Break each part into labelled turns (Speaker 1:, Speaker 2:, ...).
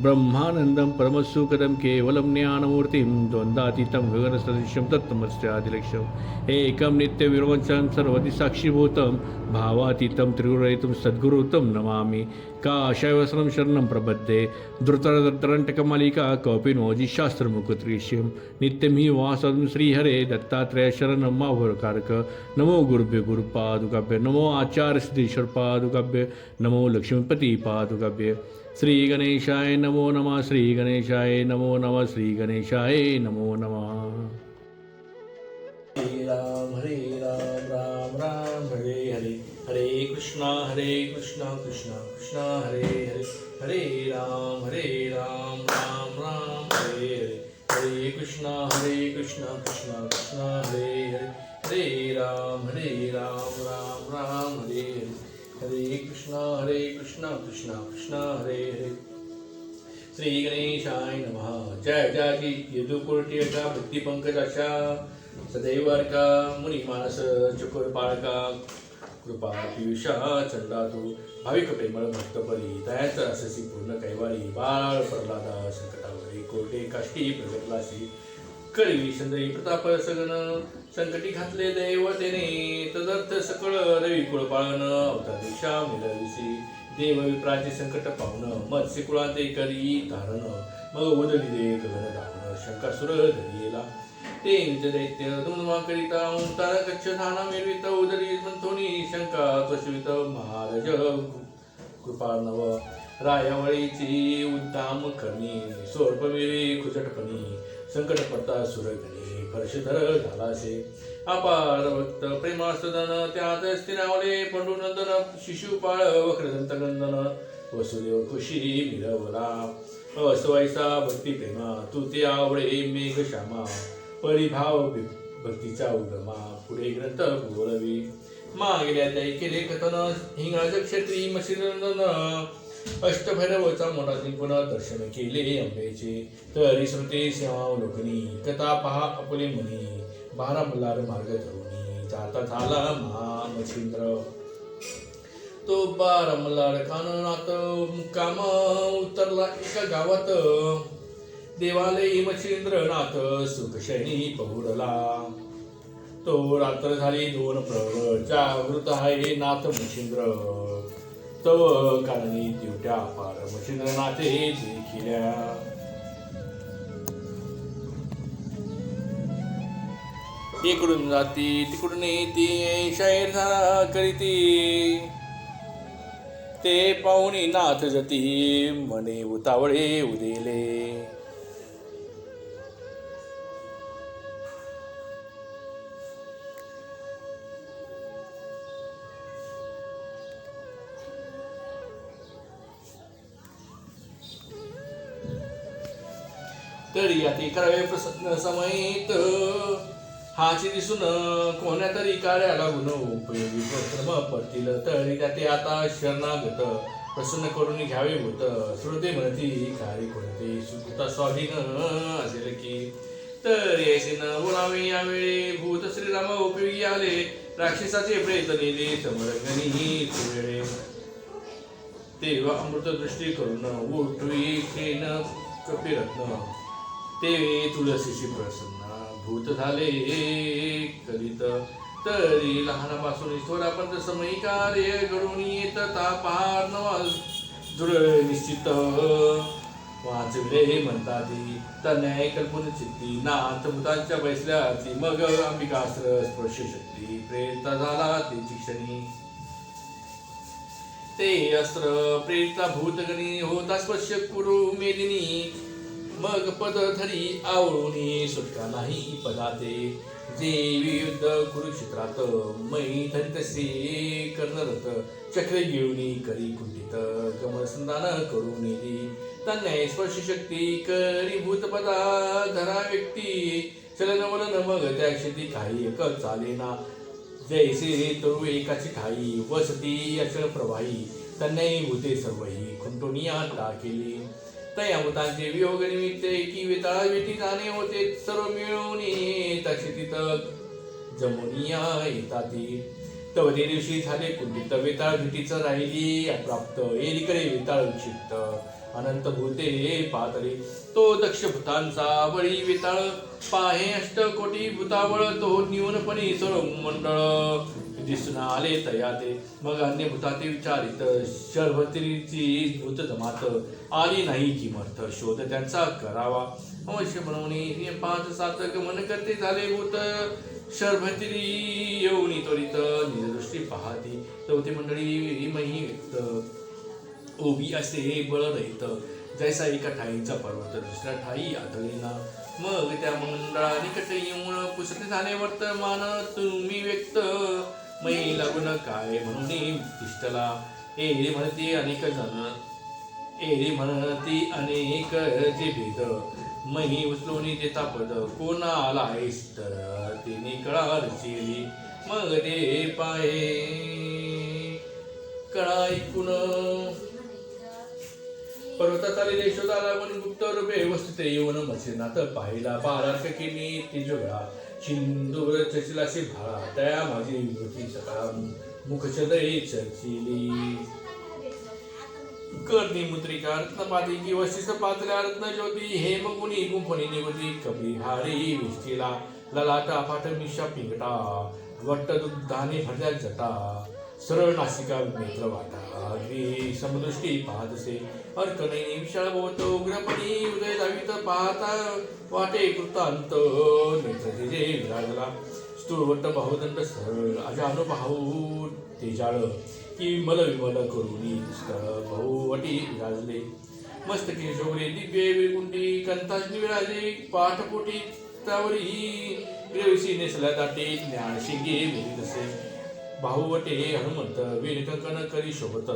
Speaker 1: ब्रह्मानन्दं परमसुकरं केवलं ज्ञानमूर्तिं द्वन्द्वातीतं गगनसदृश्यं तत्तमस्यादिलक्ष्यम् एकं नित्यविरवंचं सर्वदि साक्षीभूतं भावातीतं त्रिगुरयितुं सद्गुरुतं नमामि। काशयवसनं शरणं प्रबद्धे धृतरदन्तरण्टकमालिका कौपिनोजि शास्त्रमुकुत्रीष्यं। नित्यं हि वासं श्रीहरे दत्तात्रयशरणं माहुरकारक नमो गुरुभ्य गुरुपादुकाभ्य नमो आचार्य पादुकाभ्य नमो लक्ष्मीपती पादुकाभ्य श्री गणेशाय नमो नमः श्री गणेशाय नमो नमः श्री गणेशाय नमो नमः। हरे राम हरे राम राम राम, हरे हरे हरे कृष्णा हरे कृष्णा कृष्णा कृष्णा, हरे हरे हरे राम हरे राम राम राम, हरे हरे हरे कृष्णा हरे कृष्णा कृष्णा कृष्णा, हरे हरे हरे राम हरे राम राम राम, हरे हरे। हरे कृष्णा हरे कृष्णा कृष्णा कृष्णा हरे हरे। श्री गणेशाय नमः। जय जयाची यदुकुर्टियका भक्तिपंकजाच्या सदैव अर्का मुनी मानस चुकुर बाळका कृपा पियुषा चंदातू भाविक प्रेमळ भक्तपरी दयाच अससी पूर्ण कैवारी बाळ प्रल्हादा संकटावरी कोटे काष्टी प्रगटलासी कळवी संदई प्रताप सगन संकटी घातले दैवतेने तदर्थ सकळ रवी कुळ पाळन अवतार दिशा मिळविसी देव विप्राचे संकट पावन मत्स्य कुळाते करी धारण. मग वदली दे गगन धावण शंकासुर धरियेला. ते निज दैत्य दुमदुमा करिता ओंकार कच्छ धाना मिळवित उदरी मंथोनी शंका त्वशवित महाराज कृपार्णव. रायावळीची उद्दाम करणी सोर्पविरी खुजटपणी. संकट पडता सुरगणी परशधर झालासे. अपार भक्त प्रेमास्तदन त्यात स्थिरावले पंडुनंदन शिशुपाळ वक्रदंतनंदन वसुदेव खुशी मिरवला असवायचा भक्ती प्रेमा तू ते आवडे मेघ श्यामा. परिभाव भक्तीचा उगमा पुढे ग्रंथ बोलवी मागेल्या दय केले कथन हिंगाज क्षत्री मशिनंदन. अष्टभैरवचा मोठा पुन्हा दर्शन केले अंबेचे तरी श्रुते सिंहावलोकनी कथा पहा आपले मनी. बारा मल्हार मार्ग धरुणी जाता झाला महामच्छिंद्र तो बारा मल्हार काननात मुक्काम उतरला एका गावात. देवालय मच्छिंद्रनाथ सुखशनी पहुडला तो रात्र झाली दोन प्रहर जागृत आहे नाथ मच्छिंद्र तव कारणी दिवट्या पार मच्छिंद्रनाथे देखिल्या. इकडून जाती तिकडून येते शाहीर करीती. ते पाहुणी नाथ जती मने उतावळे उदेले. तरी अति करावे प्रसन्न समयित हाची दिसून कोण्या तरी कार्याला लागून उपयोगी श्रम पडतील तरी त्याते आता शरणागत. प्रसन्न करून घ्यावे होत. श्रोते म्हणती कार्य कोणते सुकृता स्वाधीन असेल की? तर येशीन बोलावे यावेळी. भूत श्रीराम उपयोगी आले. राक्षसाचे प्रेत नेले. समरंगणी वेळे. तेव्हा अमृत दृष्टी करून उठवी खेन कपिरत्न ते तुळशीशी प्रसन्न भूत झाले करीत. तरी लहानापासून ईश्वरापर्यंत समयी कार्य घडून येत तापार नवा दृढ निश्चित. वाचविले म्हणतात तन्याय कल्पन चित्ती नाथ भूतांच्या बैसल्याची मग अंबिकास्त्र स्पर्श शक्ती प्रेरित झाला ते क्षणी. ते अस्त्र प्रेरिता भूतगणी होता स्पर्श कुरु मेदिनी मग पद धरी आवळून सुटका नाही पदाते. जे युद्ध कुरुक्षेत्रात मै धरितसे कर्णरत चक्र गिळून करी कुंडित गमन संधान करून तन्ने स्पर्श शक्ती करी भूतपदा धरा व्यक्ती. चलन वलन मग त्या क्षती काही एक चालेना. जैसे तरू एकाची ठाई वसती अक्षर प्रवाही. तन्ने भूते सर्वही खुंटुनिया टाकेली तया भूतांचे वियोग निमित्त की वेताळा वेठी जाणे होते. सर्व मिळवून तक्षितीत जमुनिया येताती. तव ते दिवशी झाले कुंडित वेताळ भेटीच राहिली. अप्राप्त एलीकडे वेताळ विक्षिप्त. अनंत भूते पातळी. तो दक्ष भूतांचा बळी वेताळ. पाहे अष्ट कोटी भूतावळ. तो न्यूनपणी सर्व मंडळ. दिसून आले तया ते मग अन्य भूताते विचारित शर्वतीची भूत जमात. आली नाही किमर्थ शोध त्यांचा करावा. अवश्य म्हणून पाच सात गमन करते झाले भूत. शर्भतिरी येऊनी त्वरित निजदृष्टी पाहती. चौथी मंडळी मही व्यक्त. ओबी असे बळ रहित. जैसा एका ठाईचा पर्वत दुसऱ्या ठाई आदळीना. मग त्या मंडळा निकट येऊन पुसते झाले वर्तमान तुम्ही व्यक्त. मै लागून काय म्हणून तिष्ठला. ए रे म्हणते अनेक जण ए रे म्हणती अनेक जे भेद. मही उचलून ते तापद कोण आला आहेस तिने कळा रचिली मग दे पाये. कळा ऐकून. पर्वतात आलेले यशोदाला म्हणून गुप्त रूपे व्यवस्थित येऊन मत्स्यनाथ पाहिला. बारा केली ती जोगळा सिंदूर चचिलाशी भाळा त्या माझी विभूती सकाळ मुखचंद्रे चर्चिली कर्णी मुद्रिका रत्नपाती वशिष्ठ पातल्या रत्न ज्योती हेम गुणी गुंफणी निवती कपी भारी विष्टीला ललाटा फाट मिशा पिंगटा वट्ट दुग्धाने भरल्या जटा सरळ नाशिका नेत्र वाटा अगदी समदृष्टी पाहत असे अर्क नाही उग्रपणी उदय दावित पाहता वाटे कृतांत नेत्र विराजला। स्थूळवट्ट बाहुदंड सरळ ते तेजाळ। की मल विमल करुणी भाऊवटी विराजले। मस्तकी शोभले दिव्य विरकुंडी कंठाची विराजे पाठपोटी त्यावरी रेवशी नेसल्या दाटे ज्ञान शिंगे असे भाऊवटे हनुमंत वीरकंकण करी शोभत।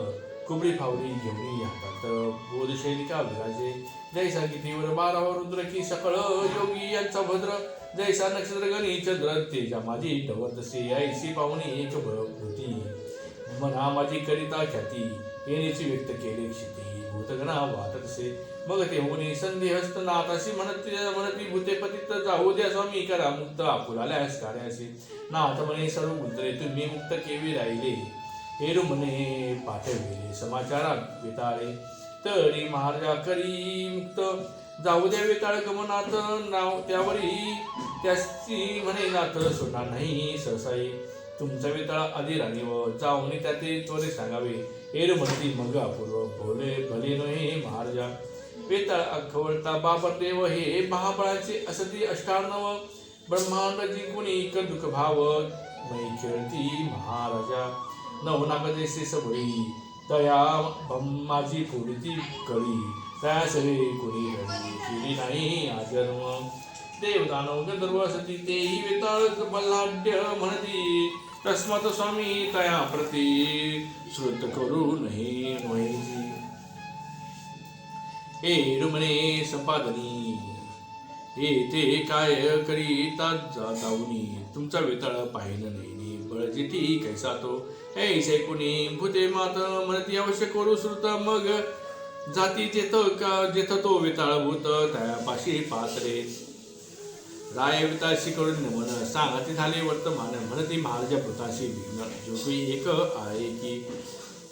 Speaker 1: कुबडी फावरी घेऊन हातात बोधशैलिका विराजे जैसा गीतेवर बारावर रुद्र की सकळ योगी यांचा भद्र. जैसा नक्षत्र गणी चंद्र तेजा माझी डवरतसे ऐशी पाहुणी एक भूती मना माझी करिता ख्याती येण्याची व्यक्त केले क्षिती. भूतगणा वाहत असे मग ते होणे संधी हस्त नाथाशी म्हणत म्हणती भूते पतित जाऊ द्या स्वामी करा मुक्त आपुलाल्यास कार्याशी. नाथ म्हणे सर्व गुंतरे तुम्ही मुक्त केवी राहिले. हेरू म्हणे पाठविले समाचारात वेताळे. तरी महाराजा करी मुक्त. जाऊ द्या वेताळ गमनात नाव त्यावरही त्याची म्हणे नाथ सोडणार नाही सहसाई तुमचा वेताळ आधी राणी व जाऊन त्याचे त्वरे सांगावे. हेर म्हणती मग अपूर्व भोले भले नये महाराजा. वेताळ अखवळता बापरदेव हे महाबळाचे असती अष्टार्णव ब्रह्मांड जिंकुणी दुःख भाव मै खेळती महाराजा. नवनागदेसे सबळी तया माझी फोडती कळी. त्या सगळे कोणी रडी केली नाही आजन्म देवदानव गंधर्व सती तेही वेताळ बल्लाढ्य म्हणती. तस्मात स्वामी तया प्रती? श्रुत करू नये मोहिती हे रुमणे संपादनी. हे ते काय करीता जाऊनी तुमचा वेताळ पाहिलं नाही. बळजिटी कैसा तो? ऐसे कुणी भूते मात म्हणती अवश्य करू श्रुत मग. जाती जेथ का जेथ तो वेताळ भूत त्यापाशी पात्रे राय विताशी करून नमन सांगती झाले वर्तमान म्हणती महाराजा भूताशी विघ्न जोगी एक आहे की.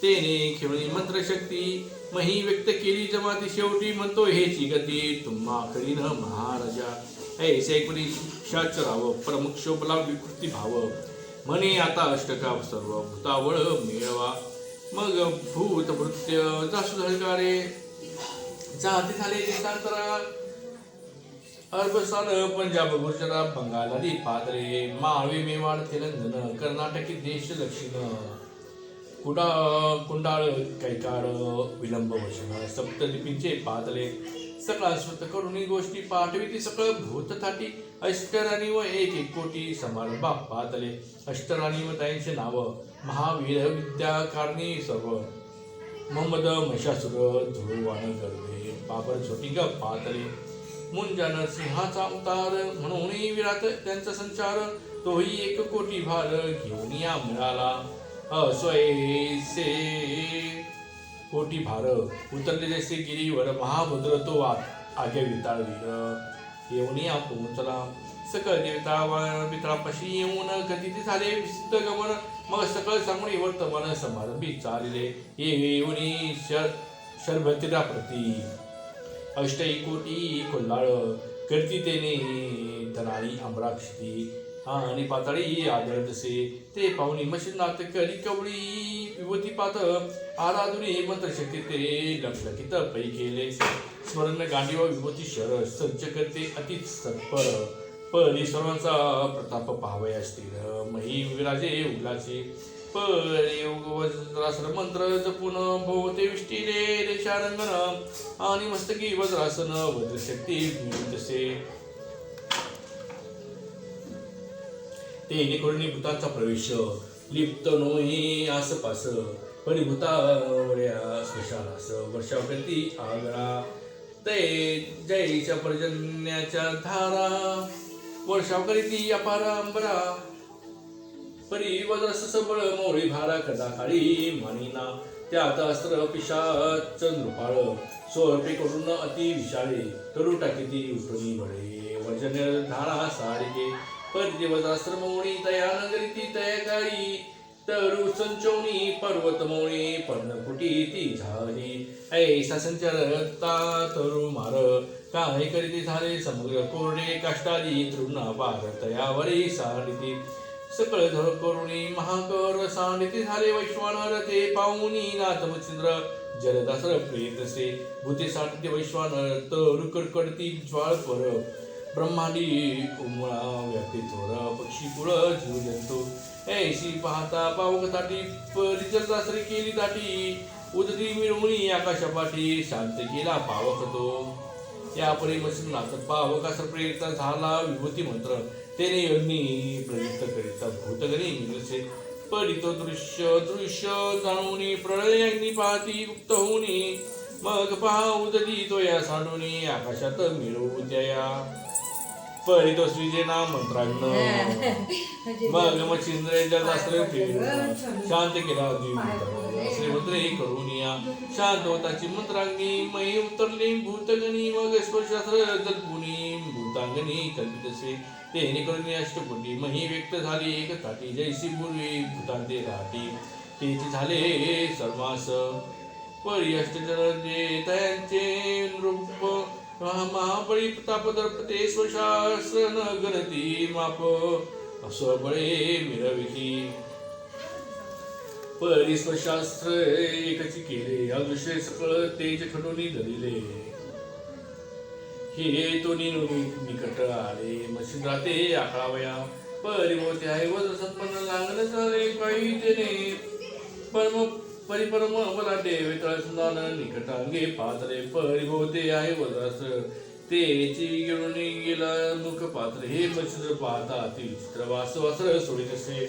Speaker 1: तेने खेळणी मंत्रशक्ती मही व्यक्त केली जमाती शेवटी म्हणतो हे गती तुम्हा करीन महाराजा. ऐसे कुणी शाचराव प्रमुख शोभला विकृती भाव. म्हणे आता अष्टका सर्व भूतावळ मिळवा. मग भूत भृत्य जासू झाले जाती झाले देशांतरा अरबस्थान पंजाब गुजरात बंगाल आदी पादरे माळवे मेवाड तेलंगण कर्नाटकी देश दक्षिण. कुडा कुंडाळ कैकाड विलंब वचन सप्तलिपींचे पादले सकाळ स्मृत करून गोष्टी पाठविती सकळ भूत थाटी अष्टराणी व एक एक कोटी पाहतले अष्टराणी व त्यांचे नाव महावीर विद्याकारणी सर्व. मोहम्मद महिषासुर ध्रुवान गर्भे बाबर झोटी पाहतले मुंजान सिंहाचा उतार म्हणून विरात त्यांचा संचार. तोही एक कोटी भार घेऊन या मिळाला. असोयसे कोटी भार. उतरले जैसे गिरीवर महाभद्र तो आ- आगे विताळ वीर येऊन या पोहोचला सकळ देवता पितळापाशी येऊन कधी ते झाले विसिद्ध गमन. मग सकळ सांगून वर्तमान समारंभी चालले. येऊन शर शर्भतीला प्रती अष्टई कोटी कोल्हाळ करती तेने धनाळी अमराक्षती. आणि पातळी आदळतसे ते पाहुणी मशीनात करी कवळी युवती पात. आराधुनी मंत्रशक्ती ते लक्षकित पै केले. स्मरण गांडीव विभूती शर सज्ज करते अति सत्पर. परी सर्वांचा प्रताप पाहावे असतील मही विराजे उगलाचे वज्रासन मंत्र जपून भोवते विष्टीने रेषारंगण आणि मस्तकी वज्रासन वज्रशक्ती तसे. ते करुणी भूतांचा प्रवेश. लिप्त नोही आसपास. परिभूतावड्या स्मशानास. वर्षावरती आगळा ते जयच्या पर्जन्याच्या धारा. वर्षाव करीती अपारंबरा परी वजस सबळ मोरी भारा कदा काळी मानिना त्यात अस्त्र पिशाच नृपाळ. सोरपे करून अति विशाळे. तरू टाकीती उठणी बळे. वजन धारा सारिके. परी वज्रास्त्र मोणी तया नगरीती तया काळी तरु संचवणी पर्वतमोळी पर्णकुटी ती झाली. ऐसा संचारता तरु मार. काय करीती झाले समुद्र कोरडे काष्टाली तृण पार तयावरी सारिती सकळ धर करुणी महाकर सांडिती झाले वैश्वानर ते पाहुनी नाथ मच्छिंद्र जलदासर प्रेतसे भूते साठते वैश्वानर तर कडकडती ज्वाळ पर. ब्रह्मांडी उमळा व्यापी थोर पक्षी कुळ जीव जंतू ऐशी पाहता पावक ताटी परी जलदासरी केली ताटी उदरी मिळवणी आकाशापाठी शांत केला पावक तो. या परिमसनात पावकास प्रेरित झाला विभूती मंत्र. तेने अग्नी प्रयुक्त करिता भूतगणी मिळसे परितो दृश्य दृश्य जाणून प्रळय अग्नी पाहती गुप्त होऊनी. मग पहा उदरी तो या सांडून आकाशात मिळवू त्या परितो श्रीजेना मंत्राग्न मग मच्छिंद्रे जलाश्रय फिरून शांत केला श्रीमंत्रे करुनिया शांत होताची मंत्रांगी मयी उतरली भूतगणी. मग स्पर्शास्त्र जलपुनी भूतांगणी कल्पितसे तेने करुणी अष्टपुटी मही व्यक्त झाली एक ताटी. जैसी पूर्वी भूतांते राटी तेचे झाले सर्वास. परी अष्टजन जे त्यांचे नृप. महाबळी प्रताप स्वशास्त्र स्वशासन गणती माप स्वबळे मिरविती परिस्वशास्त्र एकची केले अदृश्य सकळ तेज खडोनी धरिले हे तो निकट आले मशीन राहते आकळावया। परिमोते आहे वज्र संपन्न लागण झाले काही तेने परम परिपरम बलाटे वेतळ सुंदान निकटांगे पात्रे परिभोवते आहे वज्रास्त्र ते घेऊन गेला मुख पात्र. हे मच्छिंद्र पाहता ती चित्र वास वस्त्र सोडित असे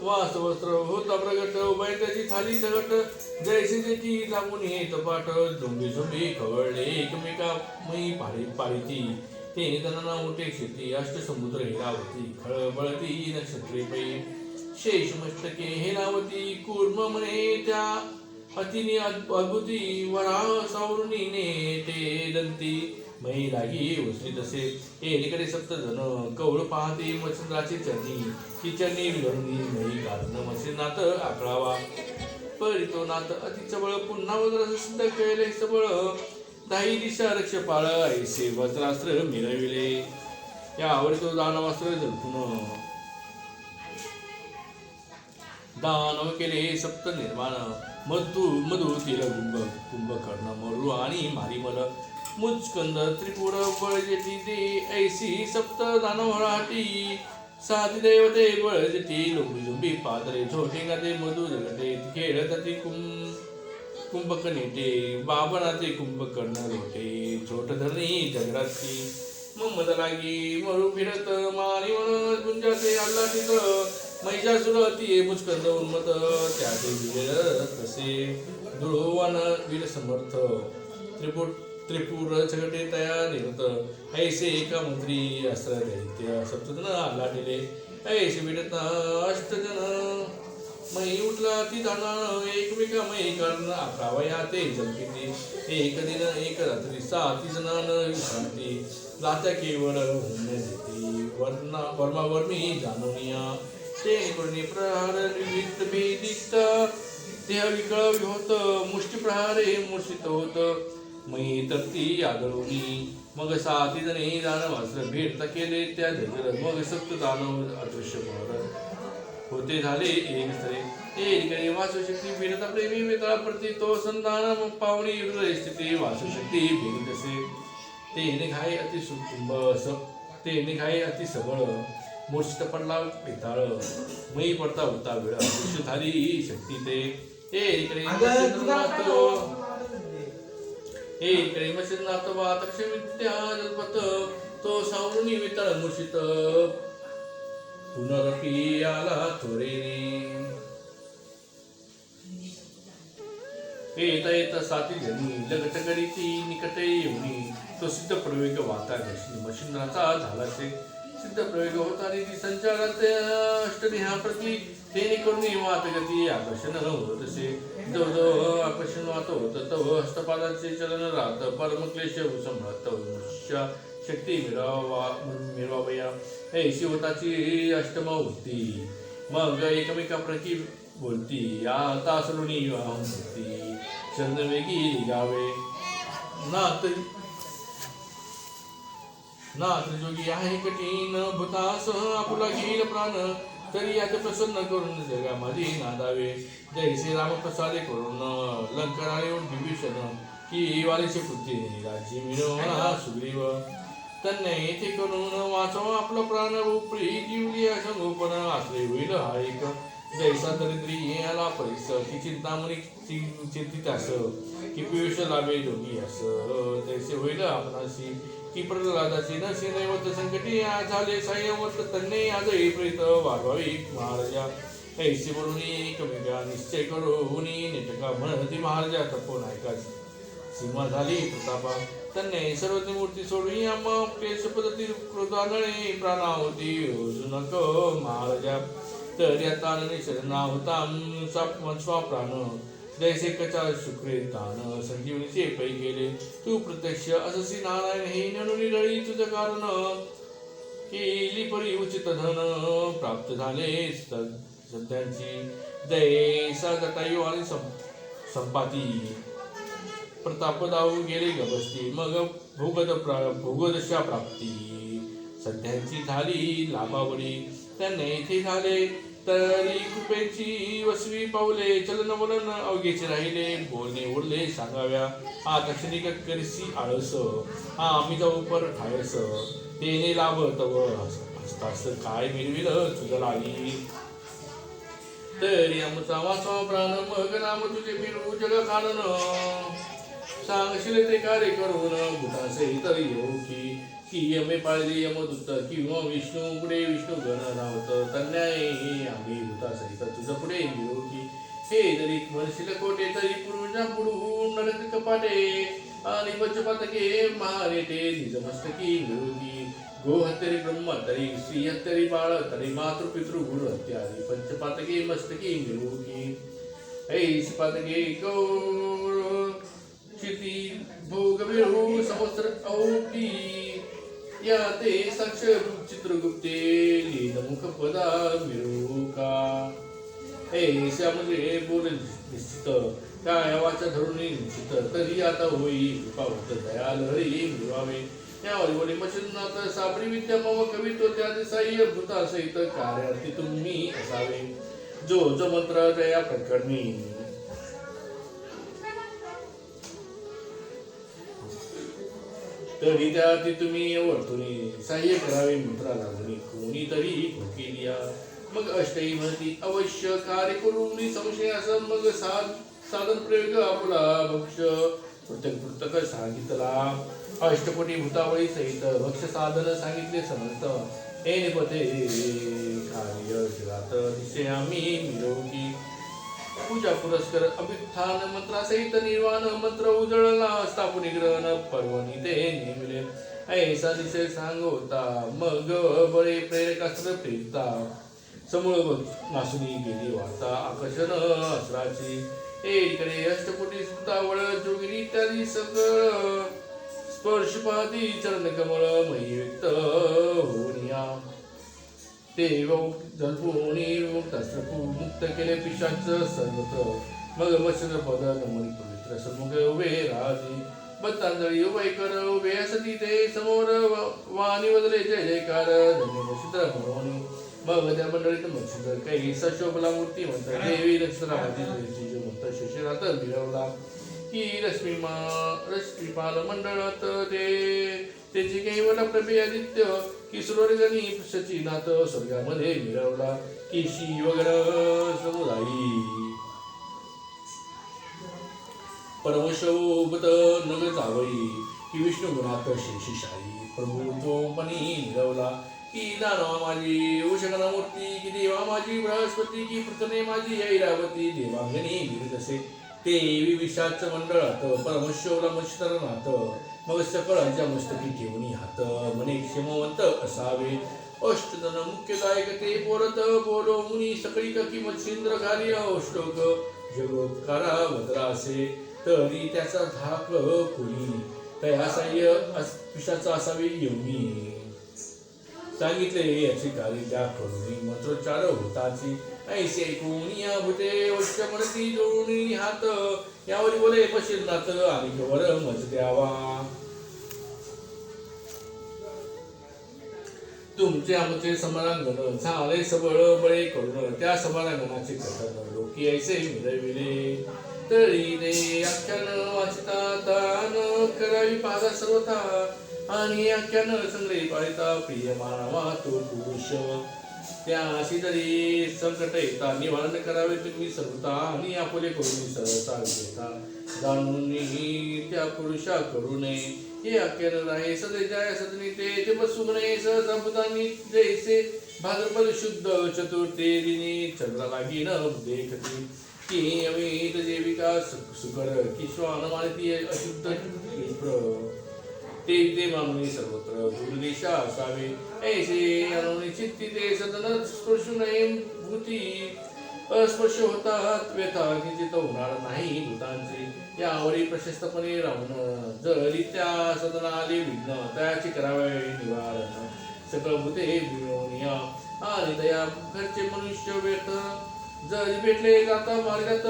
Speaker 1: वास वस्त्र होता प्रगट उभय त्याची थाली झगट जैसे त्याची लागून हे तपाट झोंबी झोंबी खवळले एकमेका मी पाळी पाळीती. ते त्यांना मोठे शेती अष्ट समुद्र हेरावती खळबळती नक्षत्रे पै. शेष मस्तके हेरावती कूर्म म्हणे त्या अतिनी अद्भुती वरा सौरणी ते दंती. मयी रागी उचली तसे. हे निकडे सप्त जण कवळ पाहते मच्छिंद्राची चरणी. ती चरणी विरवणी मयी कारण मच्छिंद्रनाथ आकळावा. परितो नाथ अति चबळ पुन्हा वज्रास सिद्ध केले सबळ. दाही दिशा रक्ष पाळ ऐसे वज्रास्त्र मिळविले यावर तो दानवास्त्र जलपून दानव केले सप्त निर्माण मधु मधु तिल कुंभ कुंभकर्ण मरु आणि मारिमल मुचकंद त्रिपुर बळजेटी दे ऐसी सप्त दानवळाटी साधी देवते बळजेटी लोंबी लोंबी पादरे झोटे गाते मधु जगते खेळत कुंभ कुंभकर्णीटे बाबनाचे कुंभकर्ण रोटे छोट धरणी जगराची मग लागी मरू फिरत मारी म्हणून गुंजाते अल्ला तिथं महिषासुर ती मुचकंद उन्मत त्या तसे दुळवान वीर समर्थ त्रिपुट त्रिपुर छगटे तया निरत ऐसे एका मंत्री अस्त्र दैत्य सप्तजन लाटले ऐसे भेटत अष्टजन मही उठला ती दाना एकमेका मही कारण अकरावया ते जलकिती एक दिन एक रात्री साती जणान विश्रांती लात्या केवळ होण्य देते वर्णा वर्मावर्मी जाणवनिया ते कोणी प्रहार विविध भेदित देह विकळ होत मुष्टी हे मूर्छित होत. मै तप्ती ती आदळवणी मग साती जणे दानवास्त्र भेटता केले त्या जजर मग सप्त दानव अदृश्य भारत होते झाले एक स्थळे एकीकडे वासुशक्ती फिरता प्रेमी वेगळा प्रती तो संधान पावणी हृदय स्थिती वासुशक्ती भिडत असे. ते निघाय अति सुकुंब असं ते निघाय अति सबळ. मूर्छित पडला पिताळ मई पडता होता वेळ. झाली शक्ती ते. एकीकडे चंद्रनाथ एकीकडे मशीनाथ वातक्ष विद्या जल्पत तो सावरुणी वितळ पुनरपी आला थोरेने. येता येता साती जणी लगट गडीती निकट येऊनी. तो सिद्ध प्रवेग वाता घशी मशिंद्राचा झाला से सिद्ध प्रयोग होत आणि ती संचारात ह्या प्रती तेने करून वात गती आकर्षण होत तसे जवळ आकर्षण वात होत तव हस्तपादाचे चलन राहत परमक्लेश संभ्रात मनुष्य शक्ती मिळवा मिळवावया हे शिवताची अष्टमा होती मग एकमेकाप्रती बोलती आता सरुणी होती चंद्रवेगी गावे. नाथ नाथ जोगी आहे कठीण भूतास आपुला घेईल प्राण तरी यात प्रसन्न करून जगामध्ये नादावे. जय श्रीराम प्रसादे करून लंकराने विभीषण की वालीचे पुत्री राज्य मिळवणा सुग्रीव. त्यांना येथे करून वाचव आपलं प्राण उपरी जीवली संगोपन आश्रय होईल हा एक. जैसा दरिद्री याला परिस की चिंतामणी चिंतित अस की पियुष लाभे योगी अस. तैसे होईल आपणाशी की प्रल्हादाची नशी नैवत संकटी झाले सायवत तन्ने आज प्रेत वाढवावी महाराजा. ऐशी म्हणून एकमेका निश्चय करून नेटका म्हणती महाराजा तपो नायकाची सीमा झाली प्रतापा. तन्ने सर्वज्ञ मूर्ती सोडून आम्हा क्लेश पद्धती प्राणावती योजू नक महाराजा. तर या तानने शरणा होता स्वा प्राण जैसे कचा शुक्रे तान संजीवनीचे पै गेले। तू प्रत्यक्ष अससी नारायण हे निरळी तुझ कारण। केली परी उचित धन प्राप्त झाले सध्यांची जैसा जटायू आणि सं- संपाती। प्रताप दाऊ गेले गबस्ती मग भूगत प्रा- भूगदशा प्राप्ती। सध्यांची झाली लाभावडी त्यांना येथे झाले तरी कृपेची वसवी पावले चलन वलन अवघेचे राहिले. बोलणे उरले सांगाव्या हा दक्षिणी करीसी आळस हा आम्ही जाऊ पर ठायस तेने लाभ तव हस्तास काय मिरविल तुझ लागी तरी आमचा वाचवा प्राण मग नाम तुझे मिरवू जग कारण सांगशील ते कार्य करून तरी येऊ की की यमे पाळले यमदूत किंवा विष्णू, पुढे विष्णू गण रावत तन्याय आम्ही भूतासहित तुझं पुढे येऊ की हे जरी म्हणशील कोटे तरी पूर्वजा पुढून नरक कपाटे. आणि पंचपातके मारे ते निज मस्तकी निरोगी. गो हत्यारी ब्रह्म, तरी स्त्री हत्यारी बाळ, तरी मातृपितृ गुरु हत्यारी पंचपातके मस्तकी निरोगी. ऐस पातके गौ क्षिती भोग विळू सहस्र औटी या ते साक्ष चित्रगुप्ते लीन पदा मिळू का हे श्यामले बोल निश्चित काय वाचा धरून निश्चित तरी आता होई कृपावत दयाल हरी मिळवावे. या वडे मचनात साबरी विद्या मम कवितो त्या साह्य भूता सहित कार्यार्थी तुम्ही असावे. जो जो मंत्र दया प्रकरणी तरी त्याती तुम्ही वर्तुनी साह्य करावे मित्राला कोणी कोणीतरी केली मग अष्टही म्हणती अवश्य कार्य करून संशय असं मग साध साधन प्रयोग आपला भक्ष. पृथक पृथक सांगितला. अष्टकोटी भूतावळी सहित भक्ष साधन सांगितले समजत हे पते कार्य जगात निश्चय आम्ही निरोगी. पूजा पुरस्कर अभिथान मंत्रासहित निर्वाण मंत्र उजळला स्थापनी ग्रहण पर्वणी ते नेमले. ऐसा दिसे सांगोता मग बळे प्रेरकास्त्र फिरता. समूळ नासुनी गेली वार्ता आकर्षण अस्त्राची एकीकडे अष्टकोटी स्मृतावळ जोगिरी इत्यादी सगळ. स्पर्श पाहती चरण कमळ मयुक्त व्यक्त होनिया ते जल्पोणी मुक्त केले पिशाच सर्वत्र. मग वचन पद नमन पवित्र सन्मुख उभे राजे. तांदळी उभय कर उभे असती ते समोर वाणी वगैरे जय जयकार धन्य मत्स्य म्हणून मग त्या मंडळीत मत्स्य काही सशोभला मूर्ती म्हणतात देवी नक्षत्राची म्हणतात शिशिरात मिळवला की रश्मीमा रश्मीपाल मंडळात ते त्याची काही प्रभे आदित्य. की सुरगणी सचिनाथ स्वर्गामध्ये मिळवला की वगैरे समुदायी परमशोभत नग जावई. की विष्णू गुणात शेषशाही प्रभू तो मिळवला की दानवा माझी उषगण मूर्ती की देवा माझी बृहस्पती. की पृथने माझी ऐरावती. देवांगणी मिळत असे ते विषाच मंडळात. परमशोला मस्तरनाथ मग सकळांच्या मस्तकी ठेवणी हात मने क्षमवंत असावे. अष्टदन मुख्य गायक ते पोरत बोलो मुनी सकळी की मत्स्येंद्र कार्य अष्टोक? जगोत्कारा वदरासे तरी त्याचा धाक कुणी? तयासाह्य पिशाचा असावे येऊनी सांगितले याची कार्य त्या करुणी मंत्रोच्चार होताची. ऐसे कोणिया भुते उच्च म्हणती जोडून हात. यावरी बोले पशिरनाथ आणि गवर मज द्यावा. तुमचे आमचे समारांगण झाले सबळ बळे करून त्या समारांगणाचे कथन लोकी ऐसे मिळविले. तरी रे आख्यान वाचता दान करावी पादा सर्वथा. आणि आख्यान संग्रही पाळिता प्रिय मानवा तो पुरुष. त्या अशी तरी संकट येता निवारण करावे तुम्ही सर्वता आणि आपुले करून सहसा घेता जाणून त्या पुरुषा करू नये हे आख्यान नाही सदे सदनी ते. ते बसू नये सहसाभूतानी जैसे भाद्रपद शुद्ध चतुर्थे दिनी चंद्र लागी न देखती. की अमित देविका सुकर किश्वान श्वान अशुद्ध. विप्र ते ते सर्वत्र दुर्दिशा असावे ऐसे अनुनी चित्ती ते सदन स्पर्श नये भूती अस्पर्श होतात व्यथा किंचित होणार नाही भूतांची यावरी प्रशस्तपणे राहून जरी त्या सदनाले विघ्न त्याची करावे निवारण सकळ भूते विनोनिया आणि दया घरचे मनुष्य व्यथ जरी भेटले जाता मार्गात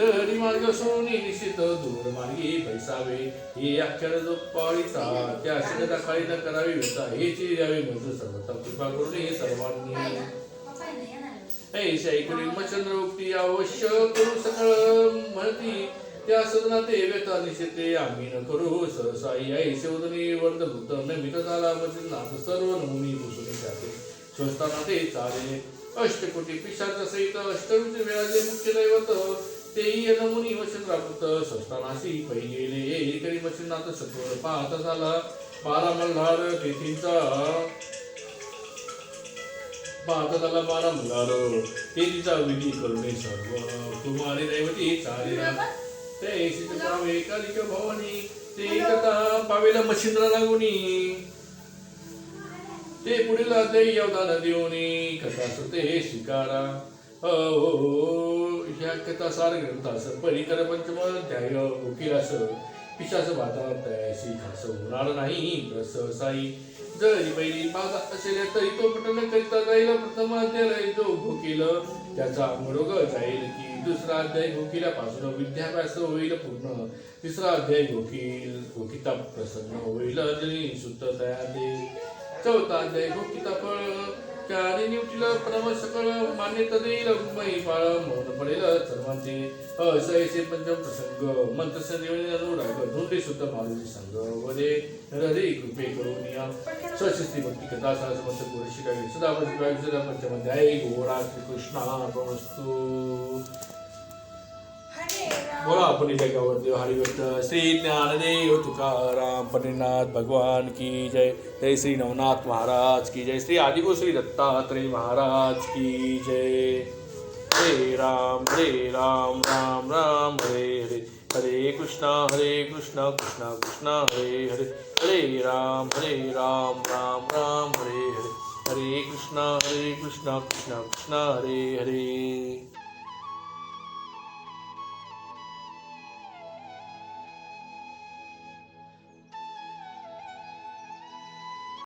Speaker 1: तरी मार्ग सोनी निश्चित दूर मार्गी पैसावे हे अक्षर जो पाळीचा त्या अक्षरता काळी न करावी व्यथा. हेची द्यावे म्हणजे सर्वता कृपा करून हे सर्वांनी ऐशा ऐकून मचंद्र उक्ती अवश्य करू सकळ म्हणती. त्या सदना ते व्यथा निश्चिते आम्ही न करू. सहसाई ऐसे वर्ध भूत नमित झाला वचनात सर्व नमुनी पुसून जाते. स्वस्ताना ते चाले अष्टकोटी पिशाचा सहित अष्टविध वेळाचे मुख्य दैवत. तेही नमुनी वचन संस्थानाशी स्वस्तानाशी पहिले करी वचनात सत्वर पाहत झाला. बारा मल्हार तेथींचा पाहत झाला बारा मल्हार तेथीचा विधी करुणे सर्व. कुमारी दैवती चारी ते पावे कालिक भवानी. ते कथा पावेला मच्छिंद्र लागुनी ते पुढील ते योगदान देऊनी कथा सुते स्वीकारा. हो, हो, हो. ह्या कथा सार ग्रंथास परिकर पंचम अध्याय असं पिशाच भाता तयाशी खास होणार नाही प्रस साई. जरी पहिली बाधा असेल तरी तो पठण करिता जाईल प्रथम अध्याय जो भोकील त्याचा मरोग जाईल की दुसरा अध्याय भोकिल्यापासून विद्याभ्यास होईल पूर्ण. तिसरा अध्याय भोकील भोकिता प्रसन्न होईल जरी सुत तया दे. चौथा अध्याय भोकिता फळ त्याने निवटीला परम सकळ मान्यता देईल महिपाळ मौन पडेल सर्वांचे असैसे पंचम प्रसंग मंत्र संजीवनी अनुराग धोंडे सुद्धा मारुती संग वदे हरे कृपे करून या स्वशिस्ती भक्ती कथा सहसमस्त पुरुषिका सदा प्रतिभा सदा पंचमध्याय गोडा श्रीकृष्णा वस्तू बोला आपण जगावर देव हरिभक्त श्री ज्ञानदेव तुकाराम पंडितनाथ भगवान की जय जय श्री नवनाथ महाराज की जय श्री आदिगो श्री दत्तात्रेय महाराज की जय। हरे राम हरे राम राम राम हरे हरे। हरे कृष्णा हरे कृष्णा कृष्णा कृष्णा हरे हरे। हरे राम हरे राम राम राम हरे हरे। हरे कृष्णा हरे कृष्णा कृष्णा कृष्णा हरे हरे।